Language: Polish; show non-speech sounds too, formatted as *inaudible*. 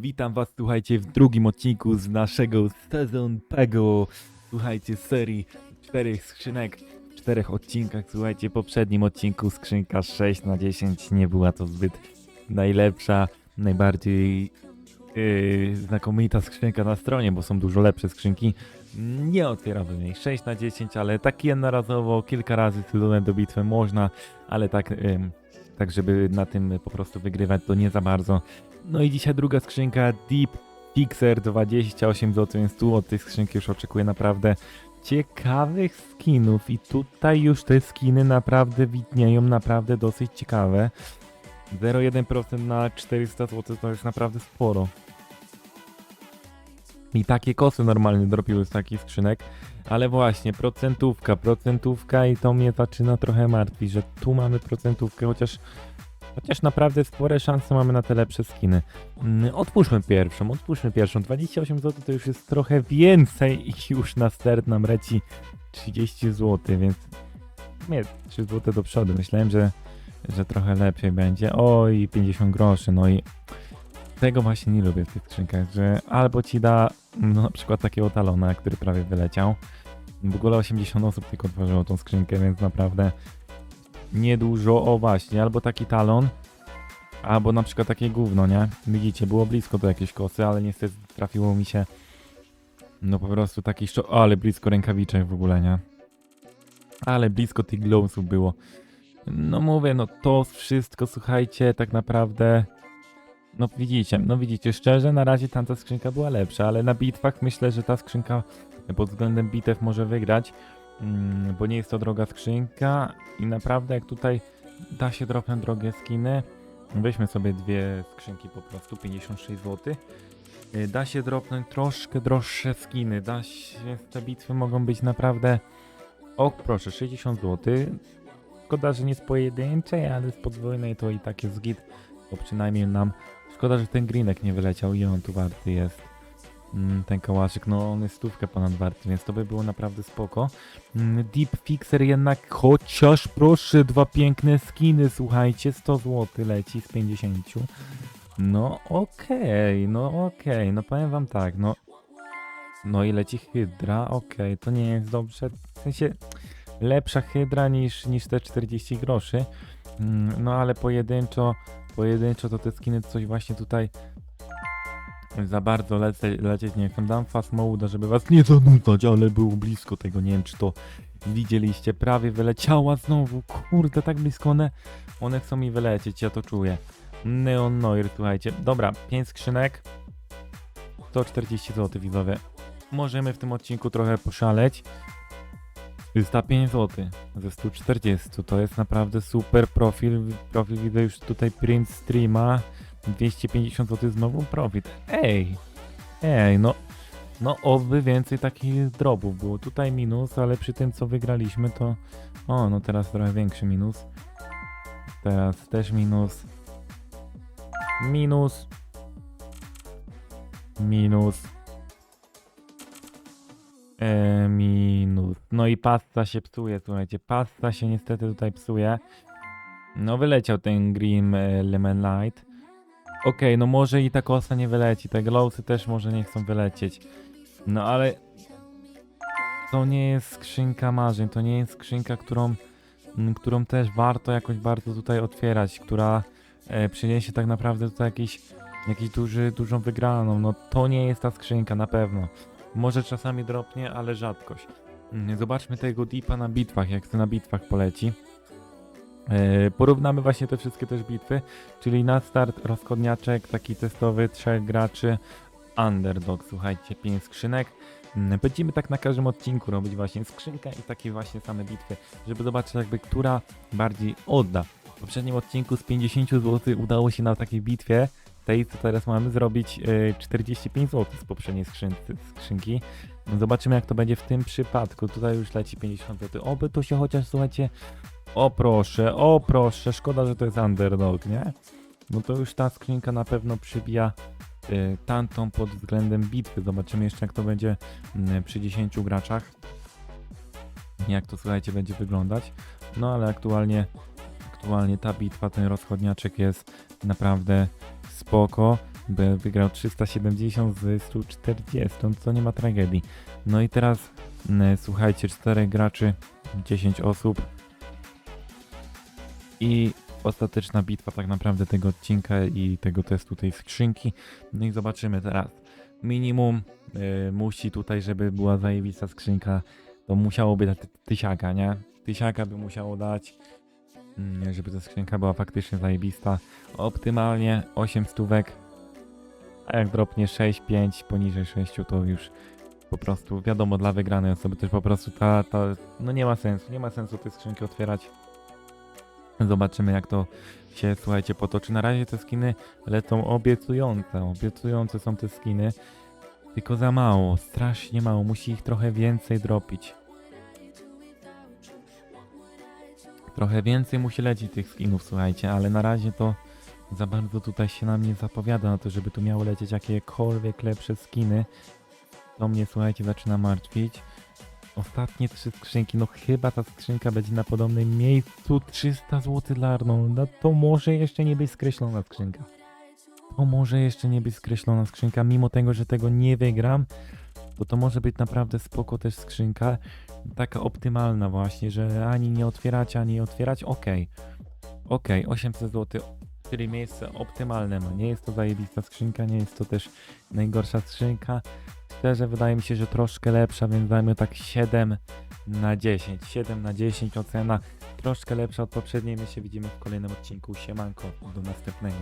Witam was, słuchajcie, w drugim odcinku z naszego sezon Pego. Słuchajcie, serii czterech skrzynek, w czterech odcinkach. Słuchajcie, w poprzednim odcinku skrzynka 6 na 10 nie była to zbyt najlepsza, najbardziej yy, znakomita skrzynka na stronie, bo są dużo lepsze skrzynki. Nie otwierałbym jej 6 na 10, ale tak jednorazowo, kilka razy tylunem do bitwy można, ale tak, ym, tak żeby na tym po prostu wygrywać to nie za bardzo. No i dzisiaj druga skrzynka Deep Fixer 28 zł, więc tu od tej skrzynki już oczekuję naprawdę ciekawych skinów i tutaj już te skiny naprawdę widnieją, naprawdę dosyć ciekawe. 0,1% na 400 zł to jest naprawdę sporo. I takie kosy normalnie dropiły z takich skrzynek, ale właśnie procentówka, procentówka i to mnie zaczyna trochę martwić, że tu mamy procentówkę, chociaż Chociaż naprawdę spore szanse mamy na te lepsze skiny. Mm, Otwórzmy pierwszą, otwórzmy pierwszą. 28 zł to już jest trochę więcej *laughs* i już na start nam leci 30 zł, więc nie, 3 zł do przodu. Myślałem, że, że trochę lepiej będzie. Oj, 50 groszy, no i tego właśnie nie lubię w tych skrzynkach, że albo ci da no, na przykład takiego talona, który prawie wyleciał. W ogóle 80 osób tylko otworzyło tą skrzynkę, więc naprawdę niedużo, o właśnie, albo taki talon, albo na przykład takie gówno, nie? Widzicie, było blisko do jakiejś kosy, ale niestety trafiło mi się no po prostu taki szczo... ale blisko rękawiczek w ogóle, nie? Ale blisko tych glowsów było. No mówię, no to wszystko, słuchajcie, tak naprawdę... No widzicie, no widzicie, szczerze, na razie tamta skrzynka była lepsza, ale na bitwach myślę, że ta skrzynka pod względem bitew może wygrać. Mm, bo nie jest to droga skrzynka i naprawdę jak tutaj da się dropnąć drogie skiny, weźmy sobie dwie skrzynki po prostu, 56 zł. Y, Da się dropnąć troszkę droższe skiny, da się, te bitwy mogą być naprawdę, o proszę, 60 zł. Szkoda, że nie z pojedynczej, ale z podwójnej to i tak jest git, bo przynajmniej nam, szkoda, że ten greenek nie wyleciał i on tu warty jest. Mm, ten kałaszyk, no on jest stówkę ponad warty, więc to by było naprawdę spoko. Mm, Deep Fixer jednak, chociaż proszę, dwa piękne skiny, słuchajcie, 100 zł leci z 50. No okej, no okej, no powiem wam tak, no no i leci Hydra, okej, to nie jest dobrze, w sensie lepsza Hydra niż, niż te 40 groszy, Mm, no ale pojedynczo, pojedynczo to te skiny coś właśnie tutaj za bardzo lece, lecieć nie chcę. Dam fast mode, żeby was nie zanudzać, ale było blisko tego. Nie wiem, czy to widzieliście. Prawie wyleciała znowu. Kurde, tak blisko one, one chcą mi wylecieć, ja to czuję. Neon Noir, słuchajcie. Dobra, 5 skrzynek. 140 zł, widzowie. Możemy w tym odcinku trochę poszaleć. 305 zł ze 140. To jest naprawdę super profil. Profil widzę już tutaj print streama. 250 zł znowu profit. Ej, ej, no, no oby więcej takich dropów było. Tutaj minus, ale przy tym co wygraliśmy to, o no teraz trochę większy minus. Teraz też minus. Minus. Minus. E, minus. No i pasta się psuje, słuchajcie. Pasta się niestety tutaj psuje. No wyleciał ten Grim e, Lemon Light. Okej, no może i ta kosa nie wyleci, te glowsy też może nie chcą wylecieć. No ale to nie jest skrzynka marzeń, to nie jest skrzynka, którą, którą też warto jakoś bardzo tutaj otwierać, która e, przyniesie tak naprawdę tutaj jakiś, jakiś duży, dużą wygraną. No to nie jest ta skrzynka na pewno. Może czasami dropnie, ale rzadkość. Mm, Zobaczmy tego deepa na bitwach, jak to na bitwach poleci. E, Porównamy właśnie te wszystkie też bitwy, czyli na start rozchodniaczek, taki testowy, trzech graczy, underdog, słuchajcie, pięć skrzynek. Mm, Będziemy tak na każdym odcinku robić właśnie skrzynkę i takie właśnie same bitwy, żeby zobaczyć jakby, która bardziej odda. W poprzednim odcinku z 50 zł udało się na takiej bitwie tej, co teraz mamy, zrobić y, 45 zł z poprzedniej skrzynki, skrzynki. Zobaczymy, jak to będzie w tym przypadku. Tutaj już leci 50 zł. Oby to się chociaż, słuchajcie, o proszę, o proszę, szkoda, że to jest underdog, nie? No to już ta skrzynka na pewno przybija y, tantą pod względem bitwy. Zobaczymy jeszcze, jak to będzie mm, przy 10 graczach. Jak to, słuchajcie, będzie wyglądać. No ale aktualnie, aktualnie ta bitwa, ten rozchodniaczek jest naprawdę spoko. By wygrał 370 z 140, no to nie ma tragedii. No i teraz mm, słuchajcie, 4 graczy, 10 osób i ostateczna bitwa tak naprawdę tego odcinka i tego testu tej skrzynki. No i zobaczymy teraz. Minimum y, musi tutaj, żeby była zajebista skrzynka, to musiałoby dać tysiaka, nie? Tysiaka by musiało dać, żeby ta skrzynka była faktycznie zajebista. Optymalnie 8 stówek, a jak dropnie 6, 5, poniżej 6 to już po prostu wiadomo dla wygranej osoby też po prostu ta, ta no nie ma sensu, nie ma sensu tej skrzynki otwierać. Zobaczymy jak to się, słuchajcie, potoczy. Na razie te skiny lecą obiecujące, obiecujące są te skiny, tylko za mało, strasznie mało, musi ich trochę więcej dropić. Trochę więcej musi lecieć tych skinów, słuchajcie, ale na razie to za bardzo tutaj się nam nie zapowiada na to, żeby tu miało lecieć jakiekolwiek lepsze skiny. To mnie, słuchajcie, zaczyna martwić. Ostatnie trzy skrzynki, no chyba ta skrzynka będzie na podobnym miejscu. 300 zł dla Arnolda, to może jeszcze nie być skreślona skrzynka. To może jeszcze nie być skreślona skrzynka, mimo tego, że tego nie wygram, to to może być naprawdę spoko też skrzynka. Taka optymalna właśnie, że ani nie otwierać, ani nie otwierać, okej. Okej, 800 zł, czyli miejsce optymalne ma. Nie jest to zajebista skrzynka, nie jest to też najgorsza skrzynka. Szczerze wydaje mi się, że troszkę lepsza, więc dajmy tak 7 na 10. 7 na 10 ocena. Troszkę lepsza od poprzedniej. My się widzimy w kolejnym odcinku. Siemanko, do następnego.